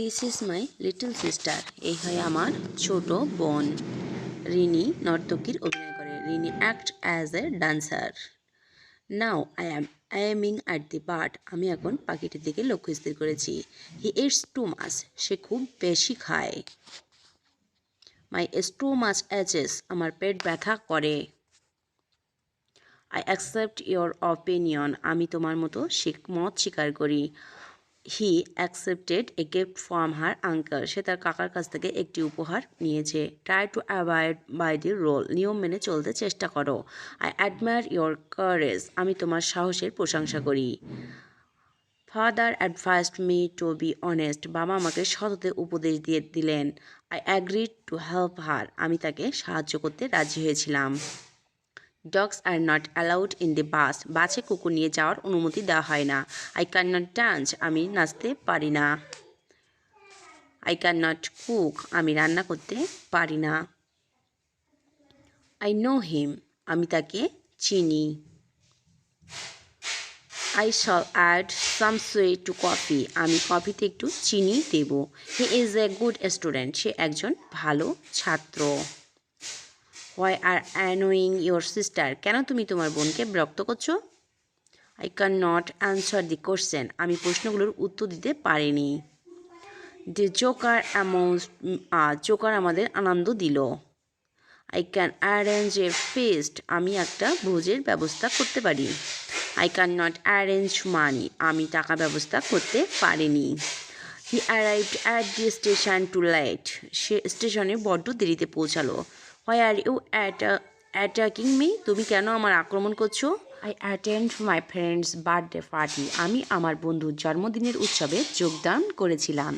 This is my little sister এই হয় আমার ছোট বোন। রিনি নর্তকীর অভিনয় করে। Rini act as a dancer now I am aiming at the bird আমি এখন পাখিটির দিকে লক্ষ্য স্থির করেছি। হি ইটস টু মাছ সে খুব বেশি খায়। মাই স্টু মাছ অ্যাচেস আমার পেট ব্যথা করে। আই অ্যাকসেপ্ট ইয়োর অপিনিয়ন আমি তোমার মতো মত স্বীকার করি। He accepted a gift from her uncle. সে তার কাকার কাছ থেকে একটি উপহার নিয়েছে। Try to avoid by the rule. নিয়ম মেনে চলতে চেষ্টা করো। I admire your courage. আমি তোমার সাহসের প্রশংসা করি। Father advised me to be honest. বাবা আমাকে সততে উপদেশ দিয়ে দিলেন। I agreed to help her. আমি তাকে সাহায্য করতে রাজি হয়েছিলাম। Dogs are not allowed in the bus বাসে কুকুর নিয়ে যাওয়ার অনুমতি দেওয়া হয় না। আই ক্যান নট ডান্স আমি নাচতে পারি না। আই ক্যান নট কুক আমি রান্না করতে পারি না। আই নো হিম আমি তাকে চিনি। I shall add some sweet to coffee আমি কফিতে একটু চিনি দেব। He is a good student সে একজন ভালো ছাত্র। Why are annoying your sister কেন তুমি তোমার বোনকে বিরক্ত করছ? I can not answer the question আমি প্রশ্নগুলোর উত্তর দিতে পারিনি। দি জোকার অ্যামাউন্ট জোকার আমাদের আনন্দ দিল। I can arrange a feast আমি একটা ভোজের ব্যবস্থা করতে পারি। I can not arrange money আমি টাকা ব্যবস্থা করতে পারিনি। He arrived at the station too late সে স্টেশনে বড্ড দেরিতে পৌঁছালো। Why are you at attacking me তুমি কেন আমার আক্রমণ করছ? I attend my friend's birthday party আমি আমার বন্ধুর জন্মদিনের উৎসবে যোগদান করেছিলাম।